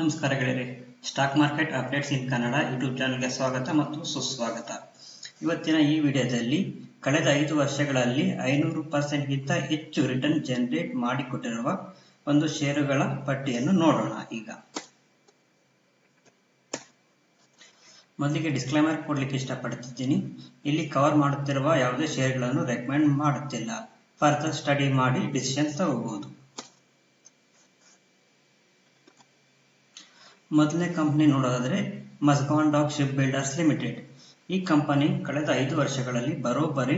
ನಮಸ್ಕಾರ ಗೆಳೆಯರೆ stock market updates in Kannada YouTube ಚಾನಲ್ಗೆ ಸ್ವಾಗತ ಮತ್ತು ಸುಸ್ವಾಗತ. ಇವತ್ತಿನ ಈ ವಿಡಿಯೋದಲ್ಲಿ ಕಳೆದ ಐದು ವರ್ಷಗಳಲ್ಲಿ ಐನೂರು ಪರ್ಸೆಂಟ್ಗಿಂತ ಹೆಚ್ಚು ರಿಟರ್ನ್ ಜನರೇಟ್ ಮಾಡಿಕೊಟ್ಟಿರುವ ಒಂದು ಷೇರುಗಳ ಪಟ್ಟಿಯನ್ನು ನೋಡೋಣ ಈಗ. ಮೊದಲಿಗೆ ಡಿಸ್ಕ್ಲೈಮರ್ ಕೊಡ್ಲಿಕ್ಕೆ ಇಷ್ಟಪಡ್ತಿದ್ದೀನಿ. ಇಲ್ಲಿ ಕವರ್ ಮಾಡುತ್ತಿರುವ ಯಾವುದೇ ಷೇರುಗಳನ್ನು ರೆಕಮೆಂಡ್ ಮಾಡುತ್ತಿಲ್ಲ. ಫರ್ದರ್ ಸ್ಟಡಿ ಮಾಡಿ ಡಿಸಿಷನ್ ತಗೋಬಹುದು. ಮೊದಲನೇ ಕಂಪನಿ ನೋಡೋದಾದ್ರೆ Mazagon dock ship builders limited. ಈ ಕಂಪನಿ ಕಳೆದ ಐದು ವರ್ಷಗಳಲ್ಲಿ ಬರೋಬ್ಬರಿ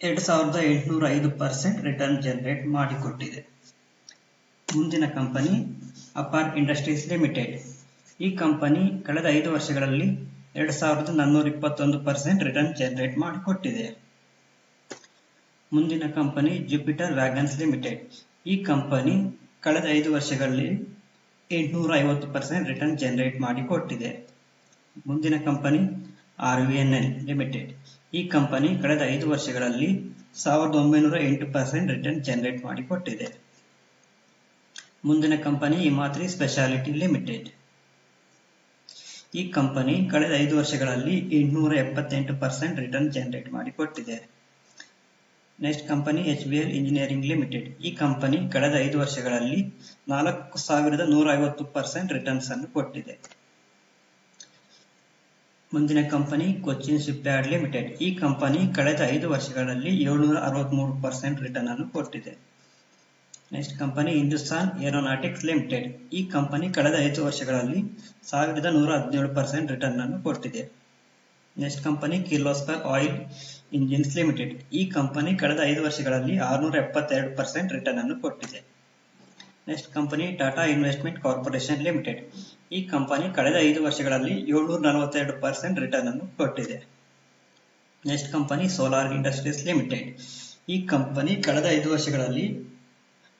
ಎರಡು ಸಾವಿರದ ಎಂಟುನೂರ ಐದು ಪರ್ಸೆಂಟ್ ರಿಟರ್ನ್ ಜನರೇಟ್ ಮಾಡಿಕೊಟ್ಟಿದೆ. ಮುಂದಿನ ಕಂಪನಿ ಅಪಾರ್ ಇಂಡಸ್ಟ್ರೀಸ್ ಲಿಮಿಟೆಡ್. ಈ ಕಂಪನಿ ಕಳೆದ ಐದು ವರ್ಷಗಳಲ್ಲಿ ಎರಡು ಸಾವಿರದ ನಾನ್ನೂರ ಇಪ್ಪತ್ತೊಂದು ಪರ್ಸೆಂಟ್ ರಿಟರ್ನ್ ಜನರೇಟ್ ಮಾಡಿಕೊಟ್ಟಿದೆ. ಮುಂದಿನ ಕಂಪನಿ ಜುಪಿಟರ್ ವ್ಯಾಗನ್ಸ್ ಲಿಮಿಟೆಡ್. ಈ ಕಂಪನಿ ಕಳೆದ ಐದು ವರ್ಷಗಳಲ್ಲಿ ಎಂಟುನೂರ ಐವತ್ತು ಪರ್ಸೆಂಟ್ ರಿಟರ್ನ್ ಜನರೇಟ್ ಮಾಡಿ ಕೊಟ್ಟಿದೆ. ಮುಂದಿನ company R V N L limited ಈ ಕಂಪನಿ ಕಳೆದ ಐದು ವರ್ಷಗಳಲ್ಲಿ ಸಾವಿರದ ಒಂಬೈನೂರ ಎಂಟು ಪರ್ಸೆಂಟ್ ರಿಟರ್ನ್ ಜನರೇಟ್ ಮಾಡಿ ಕೊಟ್ಟಿದೆ. ಮುಂದಿನ ಕಂಪನಿ ಹಿಮಾತ್ರಿ ಸ್ಪೆಷಾಲಿಟಿ ಲಿಮಿಟೆಡ್ ಈ ಕಂಪನಿ ಕಳೆದ ಐದು ವರ್ಷಗಳಲ್ಲಿ ಎಂಟುನೂರ ಎಪ್ಪತ್ತೆಂಟು ಪರ್ಸೆಂಟ್ ರಿಟರ್ನ್ ಜನರೇಟ್ ಮಾಡಿ ಕೊಟ್ಟಿದೆ. Next company H B L engineering limited ಈ ಕಂಪನಿ ಕಳೆದ ಐದು ವರ್ಷಗಳಲ್ಲಿ ನಾಲ್ಕು ಸಾವಿರದ ನೂರ ಐವತ್ತು ಪರ್ಸೆಂಟ್ ರಿಟರ್ನ್ಸ್ ಅನ್ನು ಕೊಟ್ಟಿದೆ. ಮುಂದಿನ company Cochin shipyard limited ಈ ಕಂಪನಿ ಕಳೆದ ಐದು ವರ್ಷಗಳಲ್ಲಿ ಏಳ್ನೂರ ಅರವತ್ಮೂರು ಪರ್ಸೆಂಟ್ ರಿಟರ್ನ್ ಅನ್ನು ಕೊಟ್ಟಿದೆ. Next company Hindustan aeronautics limited ಈ ಕಂಪನಿ ಕಳೆದ ಐದು ವರ್ಷಗಳಲ್ಲಿ ಸಾವಿರದ ನೂರ ಹದಿನೇಳು ಪರ್ಸೆಂಟ್ ರಿಟರ್ನ್ ಅನ್ನು ಕೊಟ್ಟಿದೆ. Next company Kirloskar oil engines limited ಈ ಕಂಪನಿ ಕಳೆದ ಐದು ವರ್ಷಗಳಲ್ಲಿ ಆರುನೂರ ಎಪ್ಪತ್ತೆರಡು ಪರ್ಸೆಂಟ್ ರಿಟರ್ನ್ ಅನ್ನು ಕೊಟ್ಟಿದೆ. Next company Tata investment corporation limited ಈ ಕಂಪನಿ ಕಳೆದ ಐದು ವರ್ಷಗಳಲ್ಲಿ ಏಳ್ನೂರ ನಲವತ್ತೆರಡು ಪರ್ಸೆಂಟ್ ರಿಟರ್ನ್ ಅನ್ನು ಕೊಟ್ಟಿದೆ. Next company solar industries limited ಈ ಕಂಪನಿ ಕಳೆದ ಐದು ವರ್ಷಗಳಲ್ಲಿ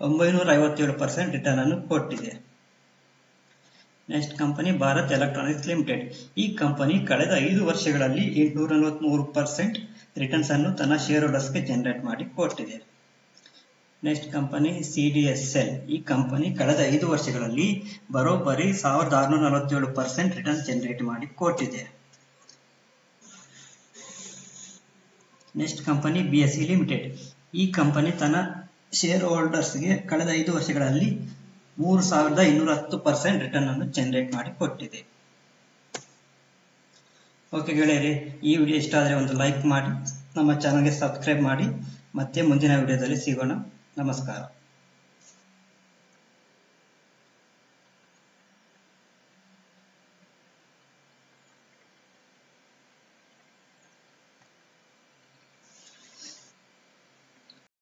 ಒಂಬೈನೂರ ಐವತ್ತೇಳು ಪರ್ಸೆಂಟ್ ರಿಟರ್ನ್ ಅನ್ನು ಕೊಟ್ಟಿದೆ. Next company Bharat electronics limited ಈ ಕಂಪನಿ ಕಳೆದ ಐದು ವರ್ಷಗಳಲ್ಲಿ ಎಂಟುನೂರ ನಲವತ್ಮೂರು ಪರ್ಸೆಂಟ್ ರಿಟರ್ನ್ಸ್ ಅನ್ನು ತನ್ನ ಶೇರ್ ಹೋಲ್ಡರ್ಸ್ಗೆ ಜನರೇಟ್ ಮಾಡಿ ಕೊಟ್ಟಿದೆ. Next company C D S L ಈ ಕಂಪನಿ ಕಳೆದ ಐದು ವರ್ಷಗಳಲ್ಲಿ ಬರೋಬ್ಬರಿ ಸಾವಿರದ ಆರುನೂರ ನಲವತ್ತೇಳು ಪರ್ಸೆಂಟ್ ರಿಟರ್ನ್ ಜನರೇಟ್ ಮಾಡಿ ಕೊಟ್ಟಿದೆ. Next company B S C limited ಈ ಕಂಪನಿ ತನ್ನ ಶೇರ್ ಹೋಲ್ಡರ್ಸ್ಗೆ ಕಳೆದ ಐದು ವರ್ಷಗಳಲ್ಲಿ ಮೂರು ಸಾವಿರದ ಇನ್ನೂರ ಹತ್ತು ಪರ್ಸೆಂಟ್ ರಿಟರ್ನ್ ಅನ್ನು ಜನರೇಟ್ ಮಾಡಿ ಕೊಟ್ಟಿದೆ. ಓಕೆ ಗೆಳೆಯರಿ, ಈ ವಿಡಿಯೋ ಇಷ್ಟ ಆದರೆ ಒಂದು ಲೈಕ್ ಮಾಡಿ, ನಮ್ಮ ಚಾನಲ್ಗೆ ಸಬ್ಸ್ಕ್ರೈಬ್ ಮಾಡಿ. ಮತ್ತೆ ಮುಂದಿನ ವಿಡಿಯೋದಲ್ಲಿ ಸಿಗೋಣ. ನಮಸ್ಕಾರ.